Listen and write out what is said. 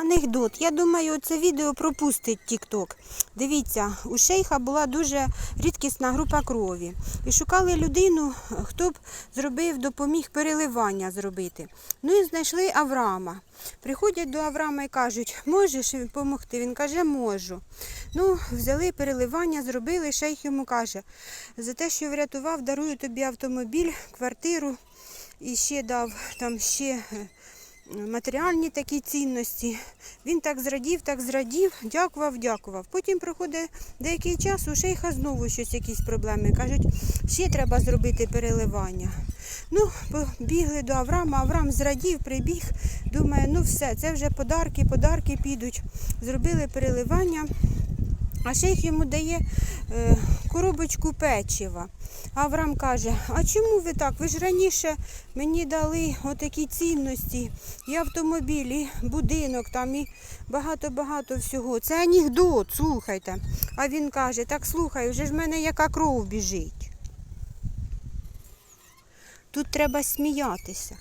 Анекдот. Я думаю, це відео пропустить TikTok. Дивіться, у шейха була дуже рідкісна група крові. І шукали людину, хто б зробив, допоміг переливання зробити. Ну і знайшли Авраама. Приходять до Авраама і кажуть, можеш допомогти? Він каже, можу. Ну, взяли переливання, зробили. Шейх йому каже, за те, що врятував, дарую тобі автомобіль, квартиру і ще дав там ще. Матеріальні такі цінності. Він так зрадів, так зрадів, дякував, дякував. Потім проходить деякий час, у шейха знову щось якісь проблеми. Кажуть, ще треба зробити переливання. Ну, побігли до Авраама, Авраам зрадів, прибіг, думає, ну все, це вже подарки, подарки підуть. Зробили переливання. А шейх йому дає е, коробочку печива. А Авраам каже, а чому ви так? Ви ж раніше мені дали отакі цінності, і автомобіль, і будинок там, і багато-багато всього. Це анекдот, слухайте. А він каже, так слухай, вже ж в мене яка кров біжить. Тут треба сміятися.